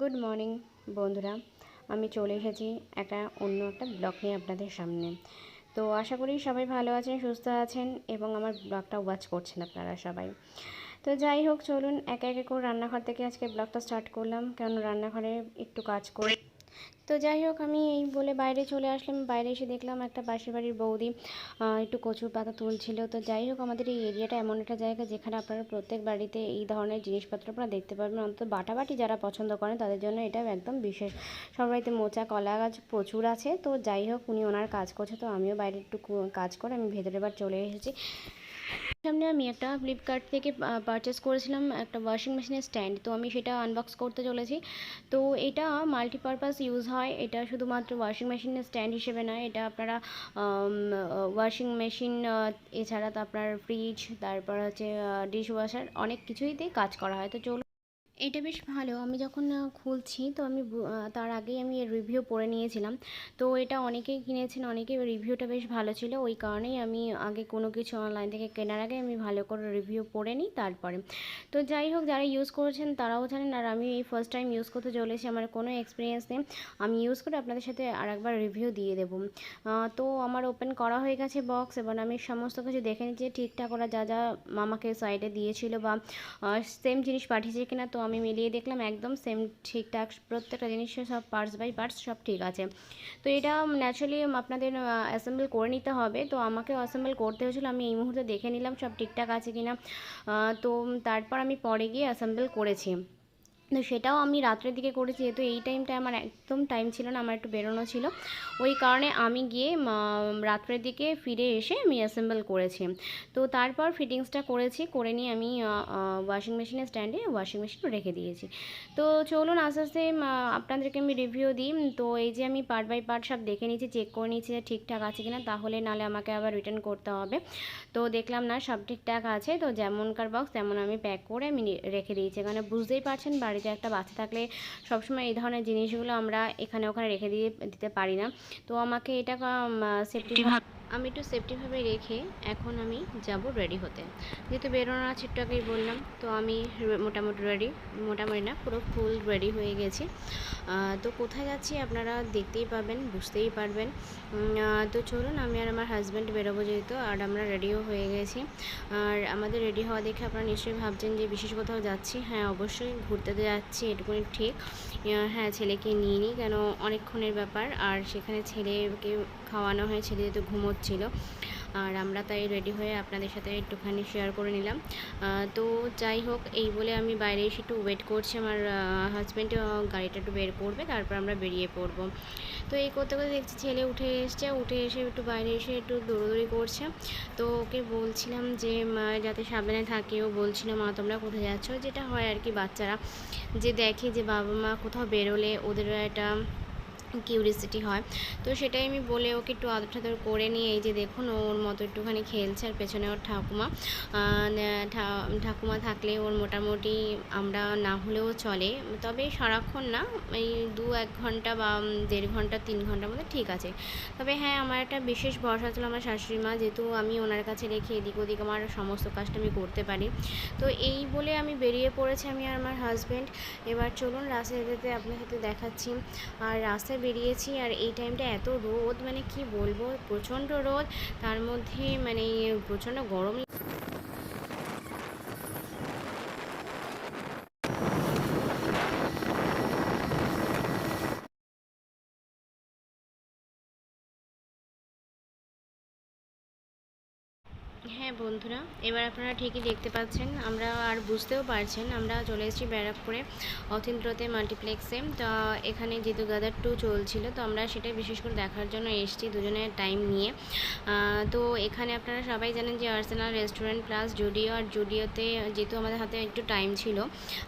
Good morning বন্ধুরা। আমি চলে এসেছি একটা অন্য একটা ব্লগ নিয়ে আপনাদের সামনে। তো আশা করি সবাই ভালো আছেন, সুস্থ আছেন এবং আমার ব্লগটা ওয়াচ করছেন আপনারা সবাই। তো যাই হোক, চলুন একে একে করে রান্নাঘর থেকে আজকে ব্লগটা স্টার্ট করলাম। কারণ রান্নাঘরে একটু কাজ করে তো যাই হোক, আমি এই বলে বাইরে চলে আসলাম। বাইরে এসে দেখলাম একটা পাশের বাড়ির বৌদি একটু কচুর পাতা তুলছিল। তো যাই হোক, আমাদের এই এরিয়াটা এমন একটা জায়গা যেখানে আপনারা প্রত্যেক বাড়িতে এই ধরনের জিনিসপত্র আপনারা দেখতে পারবেন। অন্তত বাটাবাটি যারা পছন্দ করেন, তাদের জন্য এটা একদম বিশেষ। সব বাড়িতে মোচা, কলা গাছ প্রচুর আছে। তো যাই হোক, উনি ওনার কাজ করছে, তো আমিও বাইরে একটু কাজ করে আমি ভেতরে বার চলে এসেছি। সামনে আমি একটা ফ্লিপকার্ট থেকে পারচেস করেছিলাম একটা ওয়াশিং মেশিনের স্ট্যান্ড তো আমি সেটা আনবক্স করতে চলেছি। তো এটা মাল্টিপারপাস ইউজ হয়। এটা শুধুমাত্র ওয়াশিং মেশিনের স্ট্যান্ড হিসেবে নয় এটা আপনারা ওয়াশিং মেশিন এছাড়া তো আপনার ফ্রিজ তারপর হচ্ছে ডিশ ওয়াশার অনেক কিছুইতেই কাজ করা হয়। তো চলুন এটা বেশ ভালো। আমি যখন খুলছি, তো আমি তার আগেই আমি এর রিভিউ পড়ে নিয়েছিলাম। তো এটা অনেকেই কিনেছেন, অনেকেই রিভিউটা বেশ ভালো ছিল। ওই কারণেই আমি আগে কোনো কিছু অনলাইন থেকে কেনার আগে আমি ভালো করে রিভিউ পড়ে নিই তারপরে। তো যাই হোক, যারা ইউজ করেছেন তারাও জানেন, আর আমি এই ফার্স্ট টাইম ইউজ করতে চলেছি, আমার কোনো এক্সপিরিয়েন্স নেই। আমি ইউজ করে আপনাদের সাথে আর একবার রিভিউ দিয়ে দেবো। তো আমার ওপেন করা হয়ে গেছে বক্স এবার আমি সমস্ত কিছু দেখে নিচ্ছি, ঠিকঠাক ওরা যা যা আমাকে সাইডে দিয়েছিল বা সেম জিনিস পাঠিয়েছে কিনা, তো আমি মিলিয়ে দেখলাম একদম সেম ঠিকঠাক প্রত্যেকটা জিনিসের সব পার্টস বাই পার্টস সব ঠিক আছে। তো এটা ন্যাচারালি আপনাদের অ্যাসেম্বল করে নিতে হবে। তো আমাকে অ্যাসেম্বল করতে হয়েছিল, আমি এই মুহূর্তে দেখে নিলাম সব ঠিকঠাক আছে কিনা। তো তারপর আমি পরে গিয়ে অ্যাসেম্বল করেছি। সেটাও আমি রাত্রের দিকে করেছি, যেহেতু এই টাইমটা আমার একদম টাইম ছিল না, আমার একটু বেরোনো ছিল। ওই কারণে আমি গিয়ে রাত্রের দিকে ফিরে এসে আমি অ্যাসেম্বল করেছি। তো তারপর ফিটিংসটা করেছি, করে নিয়ে আমি ওয়াশিং মেশিনের স্ট্যান্ডে ওয়াশিং মেশিন রেখে দিয়েছি। তো চলুন আস্তে আস্তে আপনাদেরকে আমি রিভিউ দিই। তো এই যে আমি পার্ট বাই পার্ট সব দেখে নিয়েছি চেক করে নিয়েছি যে ঠিকঠাক আছে কিনা, তাহলে নালে আমাকে আবার রিটার্ন করতে হবে। তো দেখলাম না, সব ঠিকঠাক আছে। তো যেমনকার বক্স তেমন আমি প্যাক করে আমি রেখে দিয়েছি। এখানে বুঝতেই পারছেন, বাড়িতে একটা বাচ্চা থাকলে সবসময় এই ধরনের জিনিসগুলো আমরা এখানে ওখানে রেখে দিয়ে দিতে পারি না। তো আমাকে এটা সেফটি আমি একটু সেফটিভাবে রেখে এখন আমি যাব রেডি হতে। যেহেতু বেরোনো আছে একটু আগেই বললাম, তো আমি মোটামুটি রেডি মোটামুটি না, পুরো ফুল রেডি হয়ে গেছি। তো কোথায় যাচ্ছি আপনারা দেখতেই পাবেন বুঝতেই পারবেন। তো চলুন, আমি আর আমার হাজব্যান্ড বেরোবো যেহেতু, আর আমরা রেডিও হয়ে গেছি। আর আমাদের রেডি হওয়া দেখে আপনারা নিশ্চয়ই ভাবছেন যে বিশেষ কোথাও যাচ্ছি? হ্যাঁ অবশ্যই ঘুরতে তো যাচ্ছি, এটুকুনি ঠিক। হ্যাঁ ছেলেকে নিয়ে নিই, কেন অনেকক্ষণের ব্যাপার। আর সেখানে ছেলেকে খাওয়ানো হয়, ছেলে যেহেতু ঘুমোচ্ছিল আর আমরা তাই রেডি হয়ে আপনাদের সাথে একটুখানি শেয়ার করে নিলাম। তো যাই হোক, এই বলে আমি বাইরে এসে একটু ওয়েট করছি। আমার হাজব্যান্ড গাড়িটা একটু বের করবে, তারপর আমরা বেরিয়ে পড়ব। তো এই করতে করতে দেখছি ছেলে উঠে এসছে। উঠে এসে একটু বাইরে এসে একটু দৌড়োদৌড়ি করছে। তো ওকে বলছিলাম যে যাতে সাবধানে থাকে। ও বলছিল, মা, তোমরা কোথায় যাচ্ছ? যেটা হয় আর কি বাচ্চারা। যে দেখে যে বাবা মা কোথাও বেরোলে, ওদের একটা কিউরিসিটি হয়। তো সেটাই আমি বলে ওকে একটু আদর ঠাদর করে নিয়ে এই যে দেখুন ওর মতো একটুখানি খেলছে আর পেছনে ওর ঠাকুমা। ঠাকুমা থাকলে ওর মোটামুটি আমরা না হলেও চলে। তবে সারাক্ষণ না, এই দু এক ঘণ্টা বা দেড় ঘণ্টা, তিন ঘণ্টার মধ্যে ঠিক আছে। তবে হ্যাঁ আমার একটা বিশেষ ভরসা ছিল আমার শাশুড়ি মা, যেহেতু আমি ওনার কাছে রেখে এদিক ওদিক আমার সমস্ত কাজটা আমি করতে পারি। তো এই বলে আমি বেরিয়ে পড়েছি আমি আর আমার হাজব্যান্ড এবার চলুন রাস্তায় যেতে আপনার সাথে দেখাচ্ছি। আর রাস্তায় বেরিয়েছি আর এই টাইমটা এত রোদ মানে কি বলব, প্রচণ্ড রোদ। তার মধ্যে মানে প্রচণ্ড গরম হ্যাঁ বন্ধুরা, এবার আপনারা ঠিকই দেখতে পাচ্ছেন, আমরা আর বুঝতেও পারছেন, আমরা চলে এসেছি ব্যারাকপুরে, অথিন্দ্রতে মাল্টিপ্লেক্সে। তো এখানে যেহেতু গাদার টু চলছিল, তো আমরা সেটাই বিশেষ করে দেখার জন্য এসেছি দুজনের টাইম নিয়ে। তো এখানে আপনারা সবাই জানেন যে আর্সেনাল রেস্টুরেন্ট প্লাস জুডিও আর জুডিওতে যেহেতু আমাদের হাতে একটু টাইম ছিল।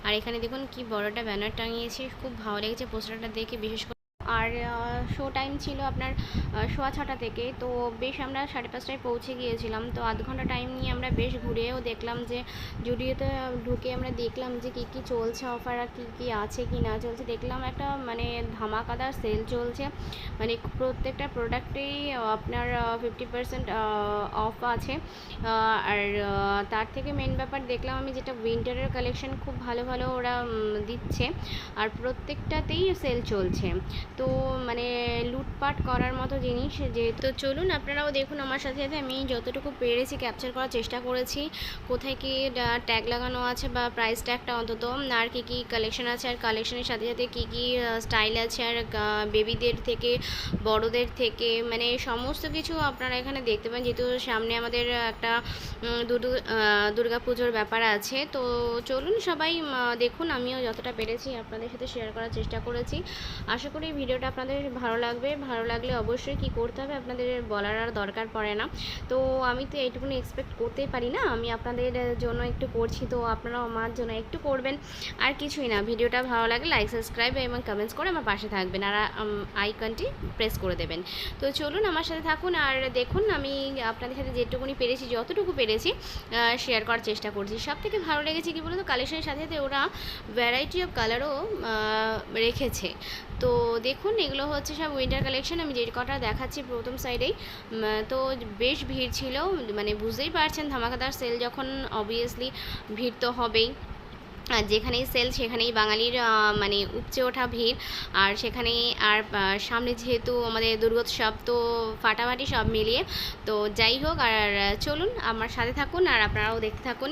আর এখানে দেখুন কি বড়টা ব্যানার টাঙিয়েছে, খুব ভালো লেগেছে, পোস্টারটা দেখে বিশেষ করে আর শো টাইম ছিল আপনার সোয়া ছটা থেকে। তো বেশ আমরা সাড়ে পাঁচটায় পৌঁছে গিয়েছিলাম। তো আধ ঘণ্টা টাইম নিয়ে আমরা বেশ ঘুরেও দেখলাম যে জুডিওতে ঢুকে আমরা দেখলাম যে, কী কী চলছে অফার আর কী কী আছে কি না চলছে। দেখলাম একটা মানে ধামাকাদার সেল চলছে। মানে প্রত্যেকটা প্রোডাক্টেই আপনার ফিফটি পার্সেন্ট অফ আছে। আর তার থেকে মেন ব্যাপার দেখলাম আমি যেটা উইন্টারের কালেকশন খুব ভালো ভালো ওরা দিচ্ছে। আর প্রত্যেকটাতেই সেল চলছে। তো মানে লুটপাট করার মতো জিনিস যে তো চলুন আপনারাও দেখুন আমার সাথে সাথে আমি যতটুকু পেরেছি ক্যাপচার করার চেষ্টা করেছি। কোথায় কি ট্যাগ লাগানো আছে বা প্রাইস ট্যাগটা অন্তত, আর কী কী কালেকশন আছে, আর কালেকশনের সাথে সাথে কী কী স্টাইল আছে, আর বেবিদের থেকে, বড়দের থেকে মানে সমস্ত কিছু আপনারা এখানে দেখতে পান। যেহেতু সামনে আমাদের একটা দুর্গা পুজোর ব্যাপার আছে, তো চলুন সবাই দেখুন, আমিও যতটা পেরেছি আপনাদের সাথে শেয়ার করার চেষ্টা করেছি। আশা করি ভিডিওটা আপনাদের ভালো লাগবে, ভালো লাগলে অবশ্যই কি করতে হবে আপনাদের বলার আর দরকার পড়ে না। তো আমি তো এইটুকুনি এক্সপেক্ট করতেই পারি না, আমি আপনাদের জন্য একটু করছি, তো আপনারাও আমার জন্য একটু করবেন। আর কিছুই না, ভিডিওটা ভালো লাগলে লাইক সাবস্ক্রাইব এবং কমেন্টস করে আমার পাশে থাকবেন আর আইকনটি প্রেস করে দেবেন। তো চলুন আমার সাথে থাকুন আর দেখুন আমি আপনাদের সাথে যেটুকুনি পেরেছি, যতটুকু পেরেছি শেয়ার করার চেষ্টা করছি। সব থেকে ভালো লেগেছে কি বলতো কালেকশনের সাথে সাথে ওরা ভ্যারাইটি অফ কালারও রেখেছে। তো দেখুন, এগুলো হচ্ছে সব উইন্টার কালেকশন আমি যে কটা দেখাচ্ছি প্রথম সাইডেই তো বেশ ভিড় ছিল। মানে বুঝতেই পারছেন, ধামাকাদার সেল যখন অবভিয়াসলি ভিড় তো হবেই। আর যেখানেই সেল সেখানেই বাঙালির মানে উপচে ওঠা ভিড়। আর সেখানেই আর সামনে যেহেতু আমাদের দুর্গোৎসব, তো ফাটাফাটি সব মিলিয়ে। তো যাই হোক, আর, চলুন, আমার সাথে থাকুন, আর আপনারাও দেখতে থাকুন।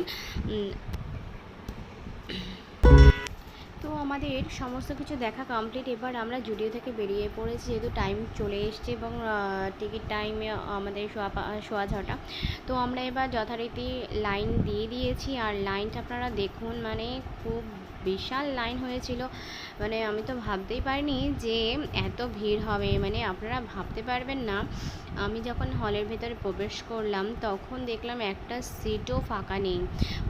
আমাদের সমস্ত কিছু দেখা কমপ্লিট এবার আমরা জুডিও থেকে বেরিয়ে পড়েছি, যেহেতু টাইম চলে এসছে এবং টিকিট টাইমে আমাদের শোয়া সোয়া ছটা তো আমরা এবার যথারীতি লাইন দিয়ে দিয়েছি, আর লাইনটা আপনারা দেখুন মানে খুব বিশাল লাইন হয়েছিল। মানে আমি তো ভাবতেই পারিনি যে এত ভিড় হবে মানে আপনারা ভাবতে পারবেন না। আমি যখন হলের ভেতরে প্রবেশ করলাম, তখন দেখলাম একটা সিটও ফাঁকা নেই।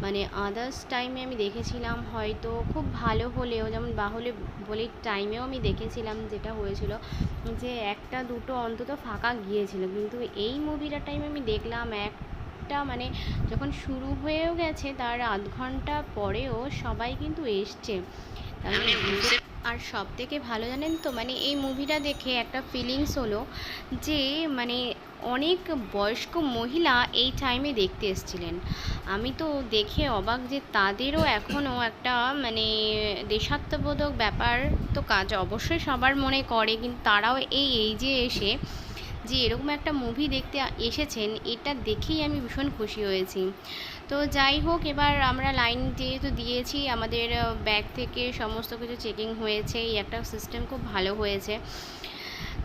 মানে আদার্স টাইমে আমি দেখেছিলাম হয়তো খুব ভালো হলেও যেমন বাহুলে বলির টাইমেও আমি দেখেছিলাম যেটা হয়েছিল যে একটা দুটো অন্তত ফাঁকা গিয়েছিল। কিন্তু এই মুভিটার টাইমে আমি দেখলাম একটা মানে যখন শুরু হয়েও গেছে তার আধ ঘণ্টা পরেও সবাই কিন্তু এসছে। আর সব থেকে ভালো জানেন তো মানে এই মুভিটা দেখে একটা ফিলিংস হলো যে মানে অনেক বয়স্ক মহিলা এই টাইমে দেখতে এসেছিলেন। আমি তো দেখে অবাক যে তাদেরও এখনও একটা মানে দেশাত্মবোধক ব্যাপার তো কাজ অবশ্যই সবার মনে করে, কিন্তু তারাও এই এইজে এসে যে এরকম একটা মুভি দেখতে এসেছেন, এটা দেখেই আমি ভীষণ খুশি হয়েছি। তো যাই হোক, এবার আমরা লাইন যেহেতু দিয়েছি, আমাদের ব্যাগ থেকে সমস্ত কিছু চেকিং হয়েছে, এই একটা সিস্টেম খুব ভালো হয়েছে।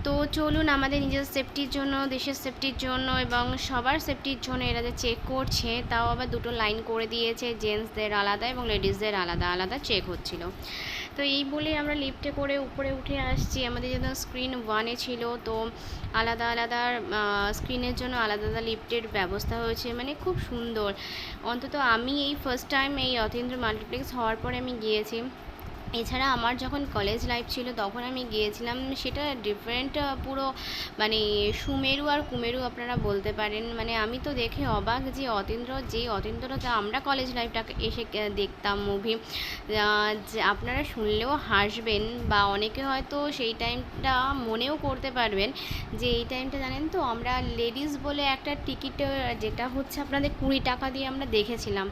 তো চলুন আমাদের নিজের সেফটির জন্য, দেশের সেফটির জন্য এবং সবার সেফটির জন্য এরা যে চেক করছে, তাও আবার দুটো লাইন করে দিয়েছে জেন্টসদের আলাদা এবং লেডিসদের আলাদা আলাদা চেক হচ্ছিল। তো এই বলে আমরা লিফটে করে উপরে উঠে আসছি। আমাদের যেন স্ক্রিন ওয়ানে ছিল, তো আলাদা আলাদা স্ক্রিনের জন্য আলাদা আলাদা লিফটের ব্যবস্থা হয়েছে। মানে খুব সুন্দর। অন্তত আমি এই ফার্স্ট টাইম এই অতীন্দ্র মাল্টিপ্লেক্স হওয়ার পরে আমি গিয়েছি। এছাড়া আমার যখন কলেজ লাইফ ছিল, তখন আমি গিয়েছিলাম, সেটা ডিফারেন্ট পুরো মানে সুমেরু আর কুমেরু আপনারা বলতে পারেন। মানে আমি তো দেখে অবাক যে অতীন্দ্র যে অতীন্দ্রটা আমরা কলেজ লাইফটাকে এসে দেখতাম মুভি যে আপনারা শুনলেও হাসবেন বা অনেকে হয়তো সেই টাইমটা মনেও করতে পারবেন যে এই টাইমটা জানেন তো, আমরা লেডিস বলে একটা টিকিট যেটা হচ্ছে আপনাদের কুড়ি টাকা দিয়ে আমরা দেখেছিলাম।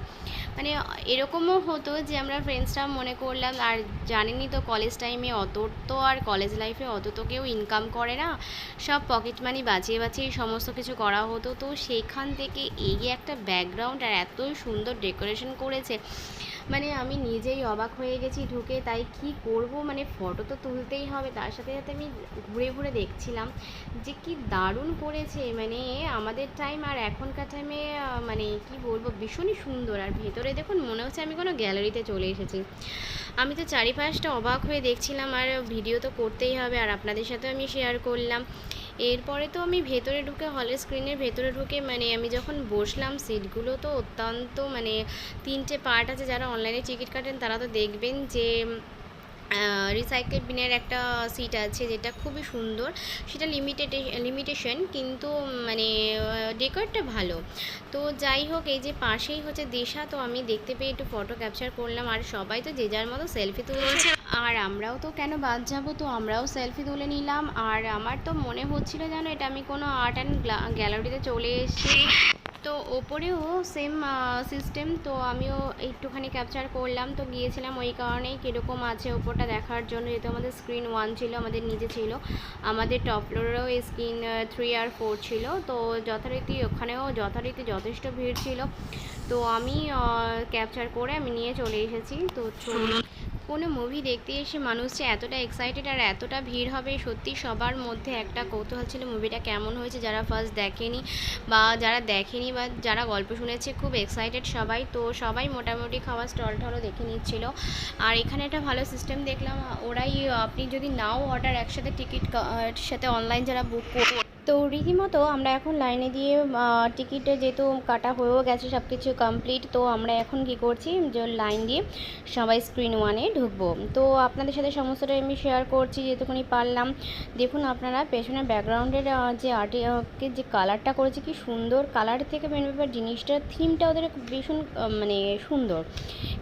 মানে এরকমও হতো যে আমরা ফ্রেন্ডসরা মনে করলাম, আর জানেনই তো কলেজ টাইমে অত তো আর কলেজ লাইফে অত তো কেউ ইনকাম করে না। সব পকেট মানি বাঁচিয়ে বাঁচিয়ে সমস্ত কিছু করা হতো। তো সেইখান থেকে এই একটা ব্যাকগ্রাউন্ড আর এত সুন্দর ডেকোরেশন করেছে। মানে আমি নিজেই অবাক হয়ে গেছি ঢুকে, তাই কি করব? মানে ফটো তো তুলতেই হবে। তার সাথে সাথে আমি ঘুরে ঘুরে দেখছিলাম যে কি দারুণ করেছে। মানে আমাদের টাইম আর এখনকার টাইমে মানে কি বলব, ভীষণই সুন্দর। আর ভেতরে দেখুন, মনে হচ্ছে আমি কোনো গ্যালারিতে চলে এসেছি। আমি তো চারিপাশটা অবাক হয়ে দেখছিলাম, আর ভিডিও তো করতেই হবে, আর আপনাদের সাথে আমি শেয়ার করলাম। এরপরে তো আমি ভেতরে ঢুকে হলের স্ক্রিনের ভেতরে ঢুকে মানে আমি যখন বসলাম সিটগুলো তো অত্যন্ত মানে তিনটে পার্ট আছে, যারা অনলাইনে টিকিট কাটেন, তারা তো দেখবেন যে রিসাইকেল বিনের একটা সিট আছে যেটা খুবই সুন্দর। সেটা লিমিটেড লিমিটেশন কিন্তু মানে ডেকোরটা ভালো। তো যাই হোক এই যে পাশেই হচ্ছে দেশা তো আমি দেখতে পেয়ে একটু ফটো ক্যাপচার করলাম। আর সবাই তো যে যার মতো সেলফি তুলছে আর আমরাও তো কেন বাদ যাব? তো আমরাও সেলফি তুলে নিলাম। আর আমার তো মনে হচ্ছিল যেন এটা আমি কোনো আর্ট অ্যান্ড গ্যালারিতে চলে এসেছি। তো ওপরেও সেম সিস্টেম তো আমিও একটুখানি ক্যাপচার করলাম। তো গিয়েছিলাম ওই কারণেই কীরকম আছে ওপরটা দেখার জন্য। যেহেতু আমাদের স্ক্রিন ওয়ান ছিল, আমাদের নিজে ছিল। আমাদের টপ ফ্লোরেও স্ক্রিন থ্রি আর ফোর ছিল। তো যথারীতি ওখানেও যথারীতি যথেষ্ট ভিড় ছিল। তো আমি ক্যাপচার করে আমি নিয়ে চলে এসেছি। তো কোনো মুভি দেখতে এসে মানুষ যে এতটা এক্সাইটেড আর এতটা ভিড় হবে, সত্যি সবার মধ্যে একটা কৌতূহল ছিল মুভিটা কেমন হয়েছে যারা ফার্স্ট দেখেনি বা যারা দেখেনি বা যারা গল্প শুনেছে খুব এক্সাইটেড সবাই। তো সবাই মোটামুটি খাওয়ার স্টল টলও দেখে নিচ্ছিল। আর এখানে একটা ভালো সিস্টেম দেখলাম, ওরাই, আপনি যদি নাও অর্ডার একসাথে টিকিট সাথে অনলাইন যারা বুক তো রীতিমতো আমরা এখন লাইনে দিয়ে টিকিটে যেহেতু কাটা হয়েও গেছে সব কিছু কমপ্লিট তো আমরা এখন কি করছি যে লাইন দিয়ে সবাই স্ক্রিন ওয়ানে ঢুকবো। তো আপনাদের সাথে সমস্তটা আমি শেয়ার করছি যেটুকুনি পারলাম। দেখুন আপনারা পেছনের ব্যাকগ্রাউন্ডের যে আর্টের যে কালারটা করেছে, কি সুন্দর কালার থেকে মেন ব্যাপার জিনিসটা থিমটা ওদের ভীষণ মানে সুন্দর।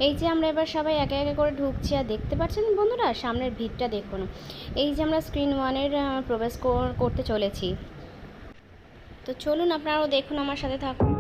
এই যে আমরা এবার সবাই একে একে করে ঢুকছি, আর দেখতে পাচ্ছেন বন্ধুরা, সামনের ভিড়টা দেখুন। এই যে আমরা স্ক্রিন ওয়ানের প্রবেশ করতে চলেছি। তো চলুন আপনারাও দেখুন আমার সাথে থাকুন।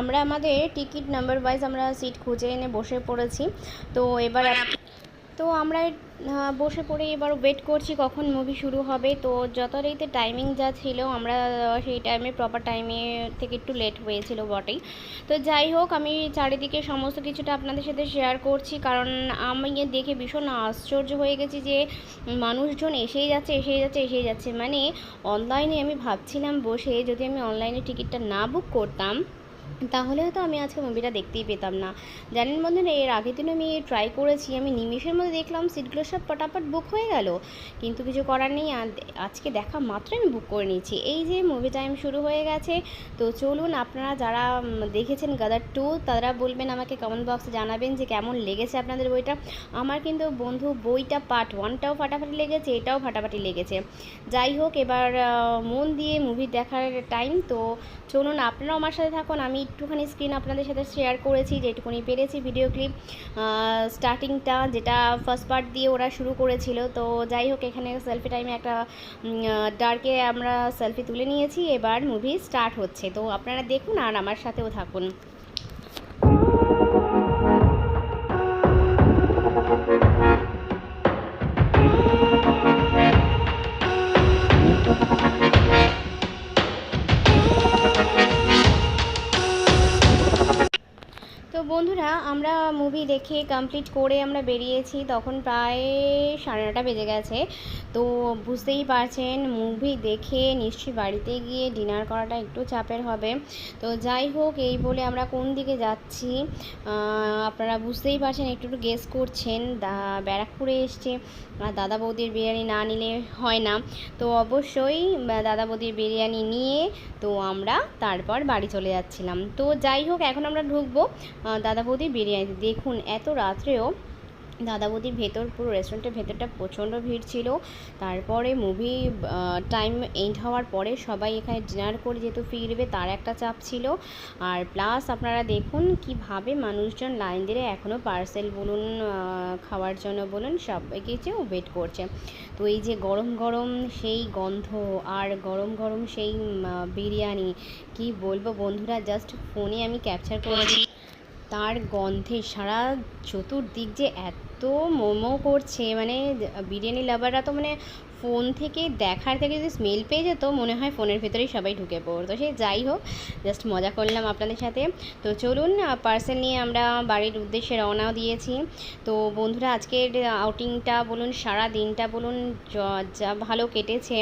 আমরা আমাদের টিকিট নাম্বার ওয়াইজ আমরা সিট খুঁজে এনে বসে পড়েছি। তো এবার তো আমরা বসে পড়ে এবার ওয়েট করছি কখন মুভি শুরু হবে। তো যথারীতি টাইমিং যা ছিল আমরা সেই টাইমে প্রপার টাইমে থেকে একটু লেট হয়েছিল বটেই। তো যাই হোক আমি চারিদিকে সমস্ত কিছুটা আপনাদের সাথে শেয়ার করছি। কারণ আমি দেখে ভীষণ আশ্চর্য হয়ে গেছি যে মানুষজন এসেই যাচ্ছে এসেই যাচ্ছে এসেই যাচ্ছে। মানে অনলাইনে আমি ভাবছিলাম বসে যদি আমি অনলাইনে টিকিটটা না বুক করতাম তাহলে হয়তো আমি আজকে মুভিটা দেখতেই পেতাম না। জানেন বন্ধুরা, এর আগের দিন আমি ট্রাই করেছি, আমি নিমিষের মধ্যে দেখলাম, সিটগুলো সব পটাপট বুক হয়ে গেল। কিন্তু কিছু করার নেই আজকে দেখা মাত্র আমি বুক করে নিয়েছি। এই যে মুভি টাইম শুরু হয়ে গেছে, তো চলুন আপনারা যারা দেখেছেন গাদার টু তারা বলবেন আমাকে কমেন্ট বক্সে জানাবেন যে কেমন লেগেছে আপনাদের বইটা। আমার কিন্তু বন্ধু বইটা পার্ট ওয়ানটাও ফাটাফাটি লেগেছে, এটাও ফাটাফাটি লেগেছে। যাই হোক, এবার মন দিয়ে মুভি দেখার টাইম তো চলুন আপনারাও আমার সাথে থাকুন, আমি একটুখানি স্ক্রিন আপনাদের সাথে শেয়ার করেছি, যেটুকুনি পেরেছি ভিডিও ক্লিপ স্টার্টিংটা যেটা ফার্স্ট পার্ট দিয়ে ওরা শুরু করেছিল। তো যাই হোক, এখানে সেলফি টাইমে একটা ডার্কে আমরা সেলফি তুলে নিয়েছি। এবার মুভি স্টার্ট হচ্ছে। তো আপনারা দেখুন আর আমার সাথেও থাকুন। মুভি দেখে কমপ্লিট করে আমরা বেরিয়েছি। তখন প্রায় সাড়ে নটা বেজে গেছে। তো বুঝতেই পারছেন মুভি দেখে নিশ্চয়ই বাড়িতে গিয়ে ডিনার করাটা একটু চাপের হবে। তো যাই হোক, এই বলে আমরা কোন দিকে যাচ্ছি? আপনারা বুঝতেই পারছেন, একটু একটু গেস করছেন। ব্যারাকপুরে এসছে। দাদা বৌদির বিরিয়ানি না নিলে হয় না। তো অবশ্যই দাদা বৌদির বিরিয়ানি নিয়ে তো আমরা তারপর বাড়ি চলে যাচ্ছিলাম। তো যাই হোক, এখন আমরা ঢুকবো দাদা বৌদির বিরিয়ানি। দেখুন, এত রাত্রেও দাদা বৌদির ভেতর, পুরো রেস্টুরেন্টের ভেতরটা প্রচণ্ড ভিড় ছিল। তারপরে মুভি টাইম এন্ড হওয়ার পরে সবাই এখানে ডিনার করে যেহেতু ফিরবে, তার একটা চাপ ছিল। আর প্লাস আপনারা দেখুন কীভাবে মানুষজন লাইন দিয়ে এখনও পার্সেল বলুন খাওয়ার জন্য বলুন, সব কিছু ওয়েট করছে। তো এই যে গরম গরম সেই গন্ধ আর গরম গরম সেই বিরিয়ানি, কি বলব বন্ধুরা জাস্ট ফোনে আমি ক্যাপচার করেছি তার গন্ধে সারা চতুর্দিক যে এত মোমো করছে মানে বিরিয়ানি লাভাররা তো মানে ফোন থেকে দেখার থেকে যদি স্মেল পেয়ে যেত, মনে হয় ফোনের ভেতরেই সবাই ঢুকে পড়তো। সে যাই হোক জাস্ট মজা করলাম আপনাদের সাথে। তো চলুন পার্সেল নিয়ে আমরা বাড়ির উদ্দেশ্যে রওনাও দিয়েছি। তো বন্ধুরা, আজকের আউটিংটা বলুন, সারা দিনটা বলুন, যা ভালো কেটেছে।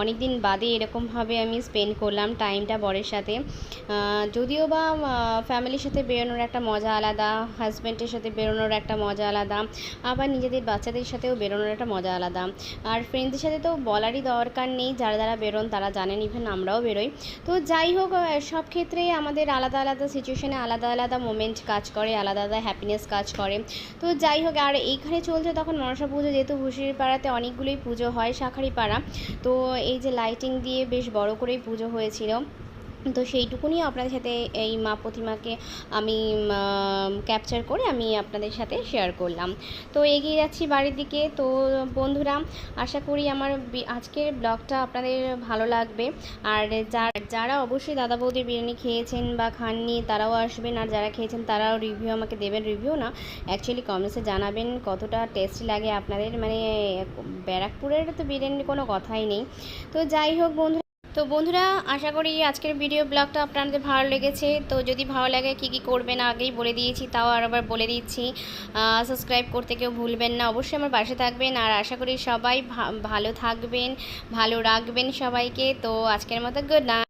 অনেক দিন বাদে এরকমভাবে আমি স্পেন্ড করলাম টাইমটা বরের সাথে। যদিও বা ফ্যামিলির সাথে বেরোনোর একটা মজা আলাদা হাজব্যান্ডের সাথে বেরোনোর একটা মজা আলাদা, আবার নিজেদের বাচ্চাদের সাথেও বেরোনোর একটা মজা আলাদা। আর ফ্রেন্ডদের সাথে তো বলারই দরকার নেই, যারা যারা বেরোন তারা জানেন ইভেন আমরাও বেরোই। তো যাই হোক সব ক্ষেত্রে আমাদের আলাদা আলাদা সিচুয়েশানে আলাদা আলাদা মোমেন্ট কাজ করে, আলাদা আলাদা হ্যাপিনেস কাজ করে। তো যাই হোক, আর এইখানে চলছে তখন মনসা পুজো, যেহেতু হুশির পাড়াতে অনেকগুলোই পুজো হয় শাঁখারি পাড়া তো এই যে লাইটিং দিয়ে বেশ বড় করেই পুজো হয়েছিল। তো সেইটুকুনি আপনাদের সাথে এই মা প্রতিমাকে আমি ক্যাপচার করে আমি আপনাদের সাথে শেয়ার করলাম। তো এগিয়ে যাচ্ছি বাড়ির দিকে। তো বন্ধুরা, আশা করি আমার আজকের ব্লগটা আপনাদের ভালো লাগবে। আর যারা অবশ্যই দাদা বৌদির বিরিয়ানি খেয়েছেন বা খাননি, তারাও আসবেন। আর যারা খেয়েছেন, তারাও রিভিউ আমাকে দেবেন। রিভিউ না অ্যাকচুয়ালি কমেন্টসে জানাবেন কতটা টেস্টি লাগে আপনাদের। মানে ব্যারাকপুরের তো বিরিয়ানির কোনো কথাই নেই। তো যাই হোক বন্ধু তো বন্ধুরা, আশা করি আজকের ভিডিও ব্লগটা আপনাদের ভালো লেগেছে। তো যদি ভালো লাগে কি কি করবেন আগেই বলে দিয়েছি, তাও আবার বলে দিচ্ছি। সাবস্ক্রাইব করতে কেউ ভুলবেন না, অবশ্যই আমার পাশে থাকবেন। আর আশা করি সবাই ভালো থাকবেন, ভালো রাখবেন সবাইকে। তো আজকের মতো গুড নাইট